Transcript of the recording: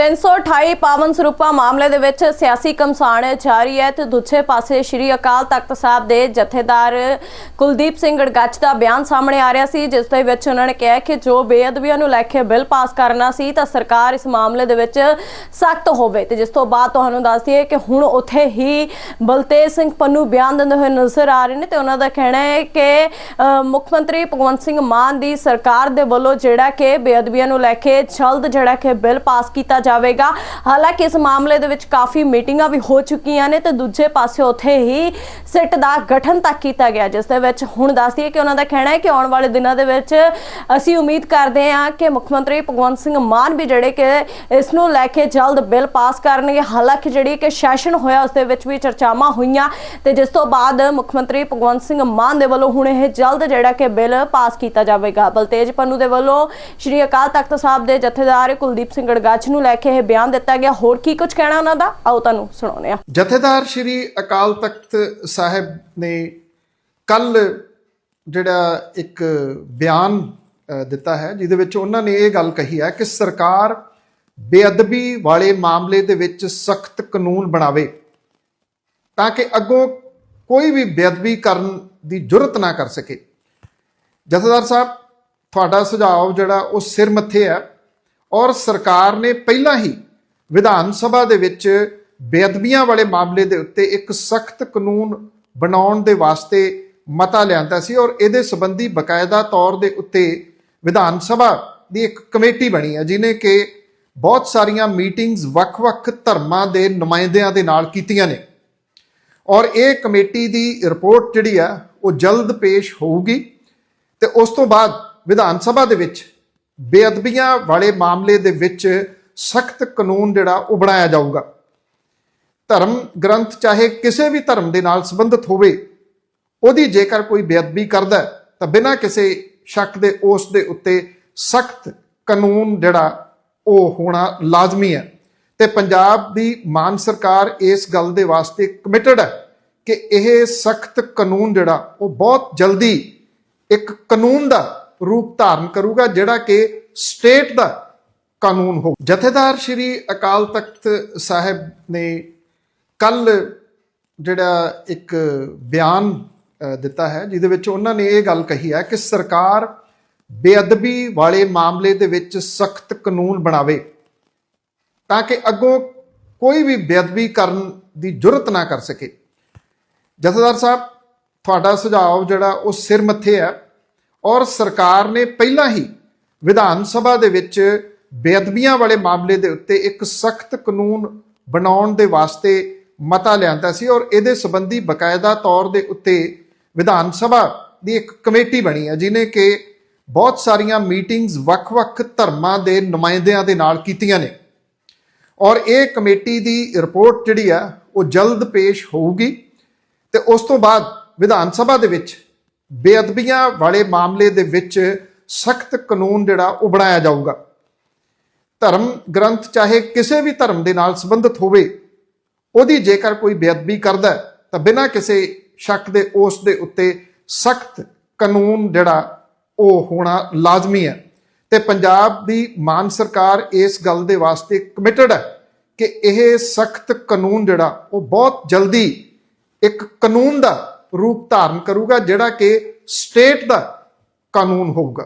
328 ਪਾਵਨ ਸਰੂਪਾ ਮਾਮਲੇ ਦੇ ਵਿੱਚ ਸਿਆਸੀ ਕਮਸਾਨ ਜਾਰੀ ਹੈ ਤੇ ਦੂਜੇ ਪਾਸੇ ਸ਼੍ਰੀ ਅਕਾਲ ਤਖਤ ਸਾਹਿਬ ਦੇ ਜਥੇਦਾਰ ਕੁਲਦੀਪ ਸਿੰਘ ਗੜਗੱਚ ਦਾ ਬਿਆਨ ਸਾਹਮਣੇ ਆ ਰਿਹਾ ਸੀ, ਜਿਸ ਦੇ ਵਿੱਚ ਉਹਨਾਂ ਨੇ ਕਿਹਾ ਕਿ ਜੋ ਬੇਅਦਬੀਆਂ ਨੂੰ ਲੈ ਕੇ ਬਿੱਲ ਪਾਸ ਕਰਨਾ ਸੀ ਤਾਂ ਸਰਕਾਰ ਇਸ ਮਾਮਲੇ ਦੇ ਵਿੱਚ ਸਖਤ ਹੋਵੇ। ਤੇ ਜਿਸ ਤੋਂ ਬਾਅਦ ਤੁਹਾਨੂੰ ਦੱਸ ਦਈਏ ਕਿ ਹੁਣ ਉੱਥੇ ਹੀ ਬਲਤੇਜ ਸਿੰਘ ਪੰਨੂ ਬਿਆਨ ਦਿੰਦੇ ਹੋਏ ਨਜ਼ਰ ਆ ਰਹੇ ਨੇ ਤੇ ਉਹਨਾਂ ਦਾ ਕਹਿਣਾ ਹੈ ਕਿ ਮੁੱਖ ਮੰਤਰੀ ਭਗਵੰਤ ਸਿੰਘ ਮਾਨ ਦੀ ਸਰਕਾਰ ਦੇ ਵੱਲੋਂ ਜਿਹੜਾ ਕਿ ਬੇਅਦਬੀਆਂ ਨੂੰ ਲੈ ਕੇ ਜਲਦ ਜਿਹੜਾ ਕਿ ਬਿੱਲ ਪਾਸ ਕੀਤਾ ਜਾਵੇਗਾ। ਹਾਲਾਂਕਿ ਇਸ ਮਾਮਲੇ ਦੇ ਵਿੱਚ ਕਾਫੀ ਮੀਟਿੰਗਾਂ ਵੀ ਹੋ ਚੁੱਕੀਆਂ ਨੇ ਤੇ ਦੂਜੇ ਪਾਸੇ ਉੱਥੇ ਹੀ ਸਿੱਟ ਦਾ ਗਠਨ ਤੱਕ ਕੀਤਾ ਗਿਆ, ਜਿਸ ਦੇ ਵਿੱਚ ਹੁਣ ਦੱਸ ਕਿ ਉਹਨਾਂ ਦਾ ਕਹਿਣਾ ਹੈ ਕਿ ਆਉਣ ਵਾਲੇ ਦਿਨਾਂ ਦੇ ਵਿੱਚ ਅਸੀਂ ਉਮੀਦ ਕਰਦੇ ਹਾਂ ਕਿ ਮੁੱਖ ਮੰਤਰੀ ਭਗਵੰਤ ਸਿੰਘ ਮਾਨ ਵੀ ਜਿਹੜੇ ਕਿ ਇਸ ਨੂੰ ਲੈ ਕੇ ਜਲਦ ਬਿੱਲ ਪਾਸ ਕਰਨਗੇ। ਹਾਲਾਂਕਿ ਜਿਹੜੀ ਕਿ ਸੈਸ਼ਨ ਹੋਇਆ, ਉਸ ਦੇ ਵਿੱਚ ਵੀ ਚਰਚਾਵਾਂ ਹੋਈਆਂ ਤੇ ਜਿਸ ਤੋਂ ਬਾਅਦ ਮੁੱਖ ਮੰਤਰੀ ਭਗਵੰਤ ਸਿੰਘ ਮਾਨ ਦੇ ਵੱਲੋਂ ਹੁਣ ਇਹ ਜਲਦ ਜਿਹੜਾ ਕਿ ਬਿੱਲ ਪਾਸ ਕੀਤਾ ਜਾਵੇਗਾ। ਬਲਤੇਜ ਪੰਨੂ ਦੇ ਵੱਲੋਂ ਸ਼੍ਰੀ ਅਕਾਲ ਤਖਤ ਸਾਹਿਬ ਦੇ ਜਥੇਦਾਰ ਕੁਲਦੀਪ ਸਿੰਘ ਗੜਗੱਚ ਨੂੰ ਲੈ ਕੇ ਇਹ ਬਿਆਨ ਦਿੱਤਾ ਗਿਆ। ਹੋਰ ਕੀ ਕੁਝ ਕਹਿਣਾ ਉਹਨਾਂ ਦਾ? ਆਓ ਤੁਹਾਨੂੰ ਸੁਣਾਉਂਦੇ ਹਾਂ। ਜਥੇਦਾਰ ਸ਼੍ਰੀ ਅਕਾਲ ਤਖਤ ਸਾਹਿਬ ਨੇ ਕੱਲ ਜਿਹੜਾ ਇੱਕ ਬਿਆਨ ਦਿੱਤਾ ਹੈ, ਜਿਹਦੇ ਵਿੱਚ ਉਹਨਾਂ ਨੇ ਇਹ ਗੱਲ ਕਹੀ ਹੈ ਕਿ ਸਰਕਾਰ ਬੇਅਦਬੀ ਵਾਲੇ ਮਾਮਲੇ ਦੇ ਵਿੱਚ ਸਖਤ ਕਾਨੂੰਨ ਬਣਾਵੇ ਤਾਂ ਕਿ ਅੱਗੋਂ ਕੋਈ ਵੀ ਬੇਅਦਬੀ ਕਰਨ ਦੀ ਜੁਰਤ ਨਾ ਕਰ ਸਕੇ। ਜਥੇਦਾਰ ਸਾਹਿਬ, ਤੁਹਾਡਾ ਸੁਝਾਅ ਜਿਹੜਾ ਉਹ ਸਿਰ ਮੱਥੇ ਹੈ। ਔਰ ਸਰਕਾਰ ਨੇ ਪਹਿਲਾਂ ਹੀ ਵਿਧਾਨ ਸਭਾ ਦੇ ਵਿੱਚ ਬੇਅਦਬੀਆਂ ਵਾਲੇ ਮਾਮਲੇ ਦੇ ਉੱਤੇ ਇੱਕ ਸਖਤ ਕਾਨੂੰਨ ਬਣਾਉਣ ਦੇ ਵਾਸਤੇ ਮਤਾ ਲਿਆਂਦਾ ਸੀ ਔਰ ਇਹਦੇ ਸੰਬੰਧੀ ਬਕਾਇਦਾ ਤੌਰ ਦੇ ਉੱਤੇ ਵਿਧਾਨ ਸਭਾ ਦੀ ਇੱਕ ਕਮੇਟੀ ਬਣੀ ਹੈ ਜਿਨੇ ਕਿ ਬਹੁਤ ਸਾਰੀਆਂ ਮੀਟਿੰਗਸ ਵੱਖ-ਵੱਖ ਧਰਮਾਂ ਦੇ ਨੁਮਾਇੰਦਿਆਂ ਦੇ ਨਾਲ ਕੀਤੀਆਂ ਨੇ। ਔਰ ਇਹ ਕਮੇਟੀ ਦੀ ਰਿਪੋਰਟ ਜਿਹੜੀ ਆ, ਉਹ ਜਲਦ ਪੇਸ਼ ਹੋਊਗੀ ਤੇ ਉਸ ਤੋਂ ਬਾਅਦ ਵਿਧਾਨ ਸਭਾ ਦੇ ਵਿੱਚ ਬੇਅਦਬੀਆਂ ਵਾਲੇ ਮਾਮਲੇ ਦੇ ਵਿੱਚ ਸਖਤ ਕਾਨੂੰਨ ਜਿਹੜਾ ਉਹ ਬਣਾਇਆ ਜਾਊਗਾ। ਧਰਮ ਗ੍ਰੰਥ ਚਾਹੇ ਕਿਸੇ ਵੀ ਧਰਮ ਦੇ ਨਾਲ ਸੰਬੰਧਿਤ ਹੋਵੇ, ਉਹਦੀ ਜੇਕਰ ਕੋਈ ਬੇਅਦਬੀ ਕਰਦਾ ਤਾਂ ਬਿਨਾਂ ਕਿਸੇ ਸ਼ੱਕ ਦੇ ਉਸ ਦੇ ਉੱਤੇ ਸਖਤ ਕਾਨੂੰਨ ਜਿਹੜਾ ਉਹ ਹੋਣਾ ਲਾਜ਼ਮੀ ਹੈ। ਤੇ ਪੰਜਾਬ ਦੀ ਮਾਨ ਸਰਕਾਰ ਇਸ ਗੱਲ ਦੇ ਵਾਸਤੇ ਕਮਿਟਡ ਹੈ ਕਿ ਇਹ ਸਖਤ ਕਾਨੂੰਨ ਜਿਹੜਾ ਉਹ ਬਹੁਤ ਜਲਦੀ ਇੱਕ ਕਾਨੂੰਨ ਦਾ ਰੂਪ ਧਾਰਨ ਕਰੂਗਾ, ਜਿਹੜਾ ਕਿ ਸਟੇਟ ਦਾ ਕਾਨੂੰਨ ਹੋ ਜਥੇਦਾਰ ਸ਼੍ਰੀ ਅਕਾਲ ਤਖਤ ਸਾਹਿਬ ਨੇ ਕੱਲ ਜਿਹੜਾ ਇੱਕ ਬਿਆਨ ਦਿੱਤਾ ਹੈ, ਜਿਹਦੇ ਵਿੱਚ ਉਹਨਾਂ ਨੇ ਇਹ ਗੱਲ ਕਹੀ ਹੈ ਕਿ ਸਰਕਾਰ ਬੇਅਦਬੀ ਵਾਲੇ ਮਾਮਲੇ ਦੇ ਵਿੱਚ ਸਖਤ ਕਾਨੂੰਨ ਬਣਾਵੇ, ਤਾਂ ਕਿ ਅੱਗੋਂ ਕੋਈ ਵੀ ਬੇਅਦਬੀ ਕਰਨ ਦੀ ਜੁਰਤ ਨਾ ਕਰ ਸਕੇ। ਜਥੇਦਾਰ ਸਾਹਿਬ, ਤੁਹਾਡਾ ਸੁਝਾਅ ਜਿਹੜਾ ਉਹ ਸਿਰ ਮੱਥੇ ਹੈ। ਔਰ ਸਰਕਾਰ ਨੇ ਪਹਿਲਾਂ ਹੀ ਵਿਧਾਨ ਸਭਾ ਦੇ ਵਿੱਚ ਬੇਅਦਬੀਆਂ ਵਾਲੇ ਮਾਮਲੇ ਦੇ ਉੱਤੇ ਇੱਕ ਸਖਤ ਕਾਨੂੰਨ ਬਣਾਉਣ ਦੇ ਵਾਸਤੇ ਮਤਾ ਲਿਆਂਦਾ ਸੀ ਔਰ ਇਹਦੇ ਸੰਬੰਧੀ ਬਕਾਇਦਾ ਤੌਰ ਦੇ ਉੱਤੇ ਵਿਧਾਨ ਸਭਾ ਦੀ ਇੱਕ ਕਮੇਟੀ ਬਣੀ ਹੈ ਜਿਨੇ ਕਿ ਬਹੁਤ ਸਾਰੀਆਂ ਮੀਟਿੰਗਸ ਵੱਖ-ਵੱਖ ਧਰਮਾਂ ਦੇ ਨੁਮਾਇੰਦਿਆਂ ਦੇ ਨਾਲ ਕੀਤੀਆਂ ਨੇ। ਔਰ ਇਹ ਕਮੇਟੀ ਦੀ ਰਿਪੋਰਟ ਜਿਹੜੀ ਆ, ਉਹ ਜਲਦ ਪੇਸ਼ ਹੋਊਗੀ ਤੇ ਉਸ ਤੋਂ ਬਾਅਦ ਵਿਧਾਨ ਸਭਾ ਦੇ ਵਿੱਚ ਬੇਅਦਬੀਆਂ ਵਾਲੇ ਮਾਮਲੇ ਦੇ ਵਿੱਚ ਸਖਤ ਕਾਨੂੰਨ ਜਿਹੜਾ ਉਹ ਬਣਾਇਆ ਜਾਊਗਾ। ਧਰਮ ਗ੍ਰੰਥ ਚਾਹੇ ਕਿਸੇ ਵੀ ਧਰਮ ਦੇ ਨਾਲ ਸੰਬੰਧਿਤ ਹੋਵੇ, ਉਹਦੀ ਜੇਕਰ ਕੋਈ ਬੇਅਦਬੀ ਕਰਦਾ ਤਾਂ ਬਿਨਾਂ ਕਿਸੇ ਸ਼ੱਕ ਦੇ ਉਸ ਦੇ ਉੱਤੇ ਸਖਤ ਕਾਨੂੰਨ ਜਿਹੜਾ ਉਹ ਹੋਣਾ ਲਾਜ਼ਮੀ ਹੈ। ਤੇ ਪੰਜਾਬ ਦੀ ਮਾਨ ਸਰਕਾਰ ਇਸ ਗੱਲ ਦੇ ਵਾਸਤੇ ਕਮਿਟਡ ਹੈ ਕਿ ਇਹ ਸਖਤ ਕਾਨੂੰਨ ਜਿਹੜਾ ਉਹ ਬਹੁਤ ਜਲਦੀ ਇੱਕ ਕਾਨੂੰਨ ਦਾ ਰੂਪ ਧਾਰਨ ਕਰੂਗਾ ਜਿਹੜਾ ਕਿ ਸਟੇਟ ਦਾ ਕਾਨੂੰਨ ਹੋਊਗਾ।